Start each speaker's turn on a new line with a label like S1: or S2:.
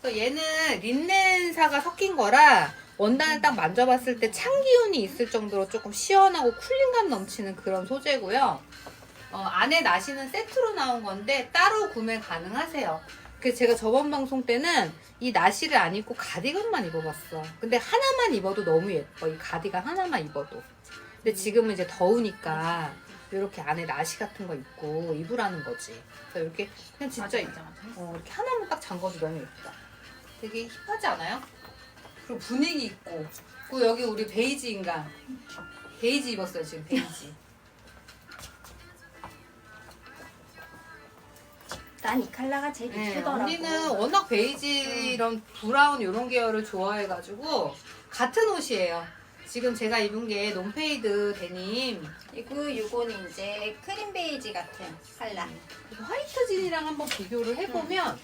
S1: 그래서 얘는 린넨사가 섞인 거라 원단을 딱 만져봤을 때 찬 기운이 있을 정도로 조금 시원하고 쿨링감 넘치는 그런 소재고요. 어, 안에 나시는 세트로 나온 건데 따로 구매 가능하세요. 그래서 제가 저번 방송 때는 이 나시를 안 입고 가디건만 입어봤어. 근데 하나만 입어도 너무 예뻐. 이 가디건 하나만 입어도. 근데 지금은 이제 더우니까 이렇게 안에 나시 같은 거 입고 입으라는 거지. 그래서 이렇게 그냥 진짜
S2: 맞아, 맞아.
S1: 어, 이렇게 하나만 딱 잠궈도 너무 예쁘다. 되게 힙하지 않아요? 그리고 분위기 있고. 그리고 여기 우리 베이지 인간. 베이지 입었어요, 지금 베이지.
S2: 난 이 컬러가 제일
S1: 네,
S2: 이쁘더라고.
S1: 언니는 워낙 베이지 이런 브라운 이런 계열을 좋아해가지고 같은 옷이에요. 지금 제가 입은 게 논페이드 데님
S2: 그리고 요거는 이제 크림 베이지 같은 컬러.
S1: 화이트 진이랑 한번 비교를 해보면